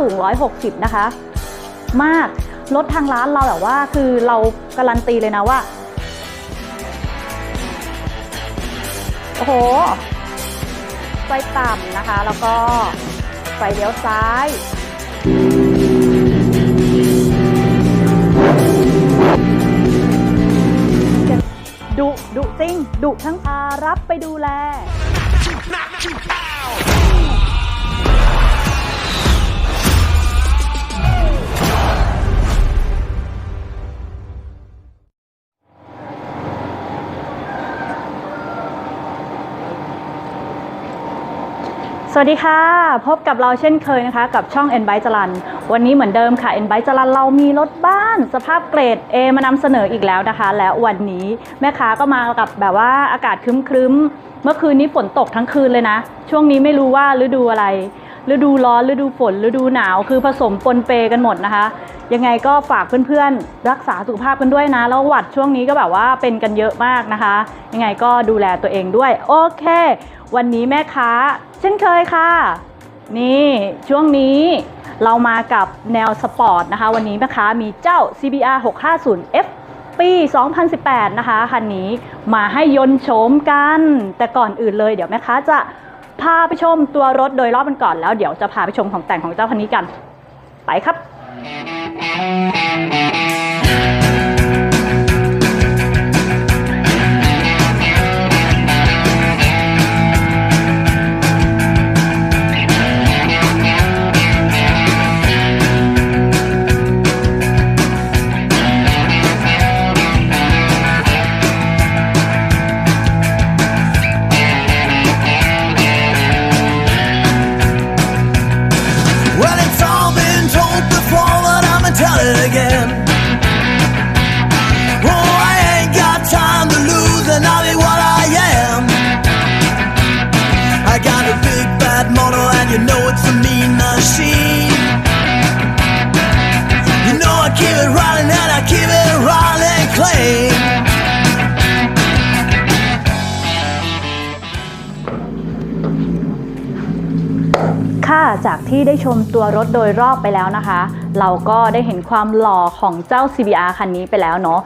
สูง 160 นะคะ มากรถทางร้านเราแบบว่าคือเราการันตีเลยนะว่า โอ้โห ไฟต่ำนะคะ แล้วก็ไฟเลี้ยวซ้ายดุดุจริงดุทั้งพารับไปดูแล วัสดีค่ะ พบกับเราเช่นเคยนะคะ กับช่อง e n b y จรันวันนี้เหมือนเดิมค่ะ e n b y จรันเรามีรถบ้าน สภาพเกรด A มานำเสนออีกแล้วนะคะ แล้ววันนี้แม่ค้าก็มากับแบบว่าอากาศครึ้มๆ เมื่อคืนนี้ฝนตกทั้งคืนเลยนะ ช่วงนี้ไม่รู้ว่าฤดูอะไร ฤดูร้อนฤดูฝนฤดูหนาวคือผสมปนเปกันหมดนะคะ ยังไงก็ฝากเพื่อนๆ รักษาสุขภาพกันด้วยนะ แล้วหวัดช่วงนี้ก็แบบว่าเป็นกันเยอะมากนะคะ ยังไงก็ดูแลตัวเองด้วย โอเค วันนี้แม่ค้า เช่นเคยค่ะ นี่ช่วงนี้เรามากับแนวสปอร์ตนะคะ วันนี้แม่ค้ามีเจ้า CBR 650 F ปี 2018 นะคะ คันนี้มาให้ยนต์โฉมกัน แต่ก่อนอื่นเลยเดี๋ยวแม่ค้าจะ พาไปชมตัวรถโดยรอบมันก่อนแล้วเดี๋ยวจะพาไปชมของแต่งของเจ้าคันนี้กัน ไปครับ จากที่ได้ชมตัวรถโดยรอบไปแล้วนะคะ เราก็ได้เห็นความหล่อของเจ้า CBR คันนี้ไปแล้วเนาะ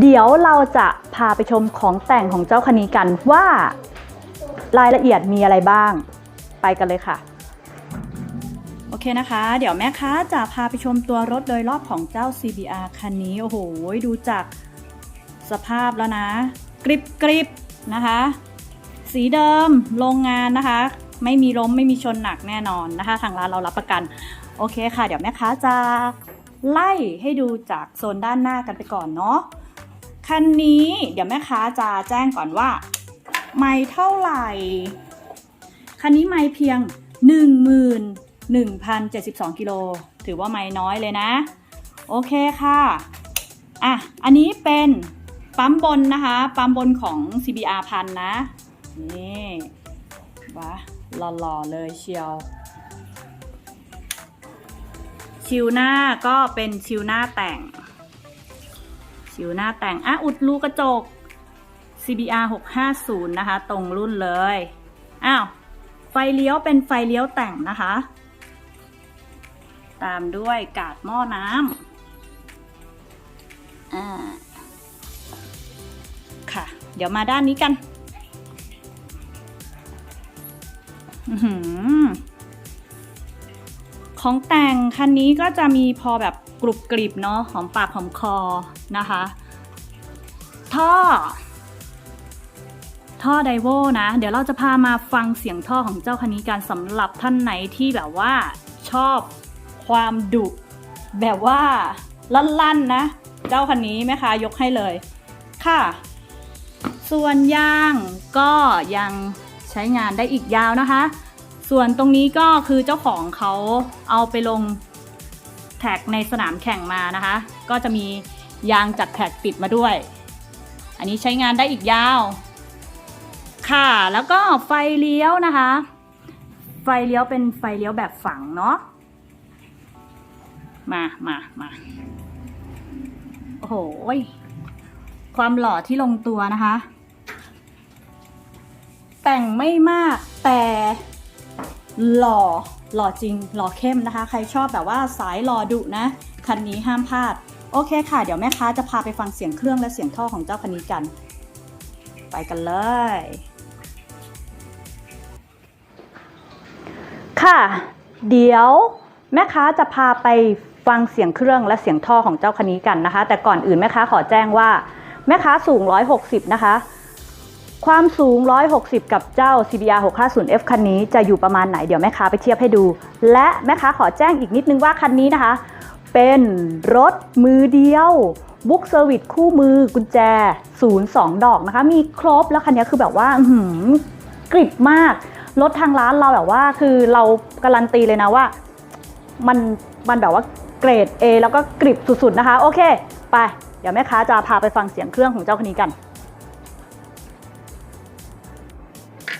เดี๋ยวเราจะพาไปชมของแต่งของเจ้าคันนี้กันว่ารายละเอียดมีอะไรบ้าง ไปกันเลยค่ะโอเคนะคะ เดี๋ยวแม่ค้าจะพาไปชมตัวรถโดยรอบของเจ้า CBR คันนี้ โอ้โห ดูจากสภาพแล้วนะ กริบกริบนะคะ สีเดิมโรงงานนะคะ ไม่มีล้มไม่มีชนหนักแน่นอนนะคะ ทางร้านเรารับประกัน โอเคค่ะ เดี๋ยวแม่ค้าจะไล่ให้ดูจากโซนด้านหน้ากันไปก่อนเนาะคันนี้เดี๋ยวแม่ค้าจะแจ้งก่อนว่า ไม่เท่าไหร่ คันนี้ไม่เพียง 11,072 กิโล ถือว่าไม่น้อยเลยนะ โอเคค่ะอะ อันนี้เป็นปั๊มบนนะคะ ปั๊มบนของ CBR พันนะ นี่ วะหล่อๆเลยเชียว ชิวหน้าก็เป็นชิวหน้าแต่ง ชิวหน้าแต่ง อะ อุดรูกระจก CBR 650 นะคะ ตรงรุ่นเลย อ้าว ไฟเลี้ยวเป็นไฟเลี้ยวแต่งนะคะ ตามด้วยกาดหม้อน้ำอ่าค่ะ เดี๋ยวมาด้านนี้กัน ของแต่งคันนี้ก็จะมีพอแบบกรุบกริบเนาะหอมปากหอมคอนะคะ ท่อ ท่อไดโวนะ เดี๋ยวเราจะพามาฟังเสียงท่อของเจ้าคันนี้กันสำหรับท่านไหนที่แบบว่าชอบความดุ แบบว่าลั่นๆนะ เจ้าคันนี้แม่ค้ายกให้เลย ค่ะ ส่วนยางก็ยัง ช้งานได้อีกยาวนะคะ ส่วนตรงนี้ก็คือเจ้าของเขาเอาไปลงแท็กในสนามแข่งมานะคะ ก็จะมียางจัดแท็กติดมาด้วย อันนี้ใช้งานได้อีกยาว ค่ะแล้วก็ไฟเลี้ยวนะคะ ไฟเลี้ยวเป็นไฟเลี้ยวแบบฝังเนาะมามามาโอ้โหความหล่อที่ลงตัวนะคะ แต่งไม่มากแต่หล่อหล่อจริง หล่อเข้มนะคะ ใครชอบแบบว่าสายหล่อดุนะ คันนี้ห้ามพลาด โอเคค่ะ เดี๋ยวแม่ค้าจะพาไปฟังเสียงเครื่องและเสียงท่อของเจ้าคันนี้กัน ไปกันเลย ค่ะ เดี๋ยวแม่ค้าจะพาไปฟังเสียงเครื่องและเสียงท่อของเจ้าคันนี้กันนะคะ แต่ก่อนอื่นแม่ค้าขอแจ้งว่า แม่ค้าสูง 160 นะคะ ความสูง 160 กับเจ้า CBR 650F คันนี้จะอยู่ประมาณไหนเดี๋ยวแม่ค้าไปเทียบให้ดู และแม่ค้าขอแจ้งอีกนิดนึงว่าคันนี้นะคะ เป็นรถมือเดียวบุ๊กเซอร์วิสคู่มือกุญแจ 02 ดอกนะคะ มีครบแล้วคันนี้คือแบบว่าหือกริบมาก รถทางร้านเราแบบว่าคือเราการันตีเลยนะว่า มันมันแบบว่าเกรด A แล้วก็กริบสุดๆนะคะ โอเค ไป เดี๋ยวแม่ค้าจะพาไปฟังเสียงเครื่องของเจ้าคันนี้กัน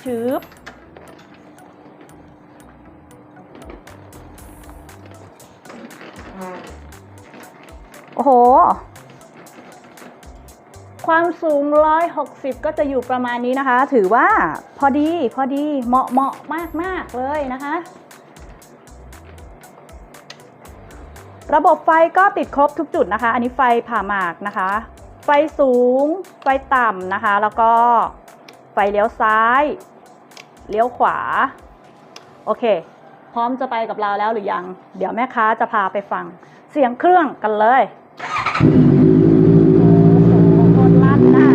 ชืบโอ้โห ความสูง 160 ก็จะอยู่ประมาณนี้นะคะ ถือว่าพอดีพอดีเหมาะเหมาะมากมากเลยนะคะ ระบบไฟก็ติดครบทุกจุดนะคะ อันนี้ไฟผ่าหมากนะคะ ไฟสูง ไฟต่ำนะคะ แล้วก็ไฟเลี้ยวซ้าย เลี้ยวขวา โอเค พร้อมจะไปกับเราแล้วหรือยัง เดี๋ยวแม่ค้าจะพาไปฟัง เสียงเครื่องกันเลย โอ้โหโคตรลั่นน่ะ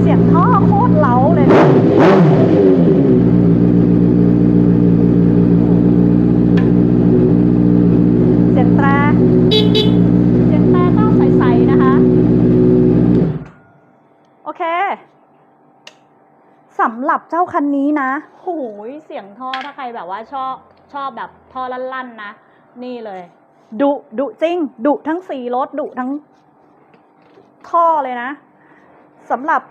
เสียงท่อโคตรเล้าเลยนะเสียงแตรเสียงแตรต้องใสๆนะคะ โอเค สำหรับเจ้าคั นนี้นะโอ้โหเสียงท่อถ้าใครแบบว่าชอบชอบแบบท่อลั่นๆนะ นี่เลยดุดุจริงดุทั้งสีรถดุทั้งท่อเลยนะสำหรับ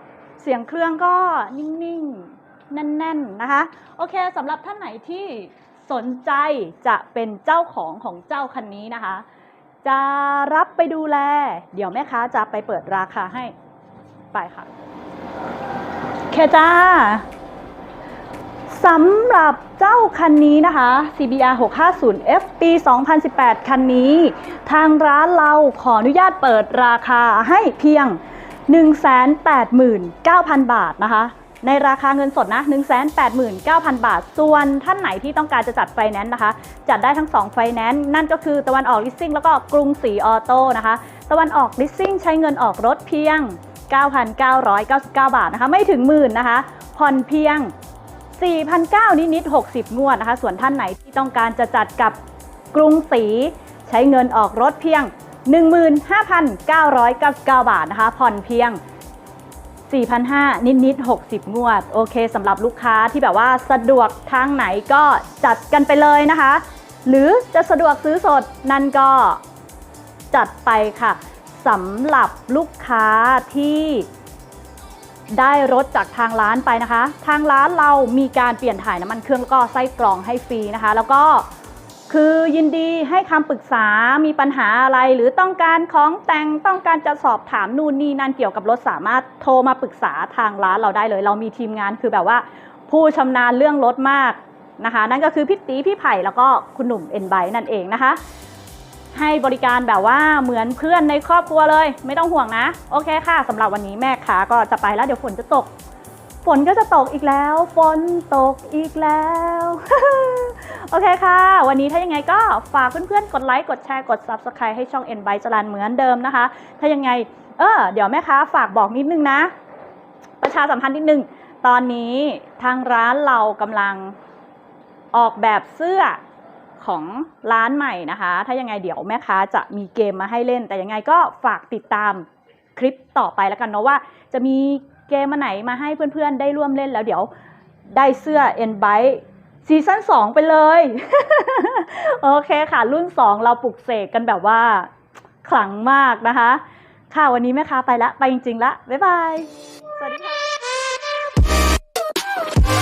เสียงเครื่องก็นิ่งๆ แน่นๆนะคะ โอเคสำหรับท่านไหนที่สนใจจะเป็นเจ้าของของเจ้าคันนี้นะคะ จะรับไปดูแล เดี๋ยวแม่ค้าจะไปเปิดราคาให้ ไปค่ะโอเคจ้า สำหรับเจ้าคันนี้นะคะ CBR 650F ปี 2018 คันนี้ ทางร้านเราขออนุญาตเปิดราคาให้เพียง 189,000 บาทนะคะ ในราคาเงินสดนะ 189,000 บาท ส่วนท่านไหนที่ต้องการจะจัดไฟแนนซ์นะคะ จัดได้ทั้ง 2 ไฟแนนซ์นั่นก็คือตะวันออกลิสซิ่งแล้วก็กรุงศรีออโต้นะคะ ตะวันออกลิสซิ่งใช้เงินออกรถเพียง 9,999 บาทนะคะ ไม่ถึงหมื่นนะคะ ผ่อนเพียง 4,900นิดๆ60 งวดนะคะ ส่วนท่านไหนที่ต้องการจะจัดกับกรุงศรีใช้เงินออกรถเพียง 15,999 บาทนะคะ ผ่อนเพียง 4,500นิดๆ60 งวด โอเคสำหรับลูกค้าที่แบบว่าสะดวกทางไหนก็จัดกันไปเลยนะคะ หรือจะสะดวกซื้อสดนั่นก็จัดไปค่ะสำหรับลูกค้าที่ ได้รถจากทางร้านไปนะคะ ทางร้านเรามีการเปลี่ยนถ่ายน้ำมันเครื่องแล้วก็ไส้กรองให้ฟรีนะคะ แล้วก็คือยินดีให้คำปรึกษา มีปัญหาอะไร หรือต้องการของแต่ง ต้องการจะสอบถามนู่นนี่นั่นเกี่ยวกับรถสามารถโทรมาปรึกษาทางร้านเราได้เลย เรามีทีมงานคือแบบว่า ผู้ชำนาญเรื่องรถมากนะคะ นั่นก็คือพี่ตีพี่ไผ่แล้วก็คุณหนุ่มเอ็นไบนั่นเองนะคะ ให้บริการแบบว่าเหมือนเพื่อนในครอบครัวเลย ไม่ต้องห่วงนะ โอเคค่ะสำหรับวันนี้แม่ค้าก็จะไปแล้วเดี๋ยวฝนจะตก ฝนก็จะตกอีกแล้ว ฝนตกอีกแล้ว โอเคค่ะ วันนี้ถ้ายังไงก็ฝากเพื่อนๆ กดไลค์ กดแชร์ กด Subscribe ให้ช่อง n b y จรันเหมือนเดิมนะคะ ถ้ายังไง เออเดี๋ยวแม่ค้าฝากบอกนิดนึงนะ ประชาสัมพันธ์นิดนึง ตอนนี้ทางร้านเรากำลังออกแบบเสื้อ ของร้านใหม่นะคะ ถ้ายังไงเดี๋ยวแม่ค้าจะมีเกมมาให้เล่น แต่ยังไงก็ฝากติดตามคลิปต่อไปแล้วกันเนาะว่า จะมีเกมมาไหนมาให้เพื่อนๆ ได้ร่วมเล่นแล้วเดี๋ยวได้เสื้อ n b y ซีซั่น2 ไปเลย โอเคค่ะ รุ่น 2 เราปลุกเสกกันแบบว่าขลังมากนะคะ ค่ะวันนี้แม่ค้าไปละ ไปจริงๆละ บ๊ายบาย สวัสดีค่ะ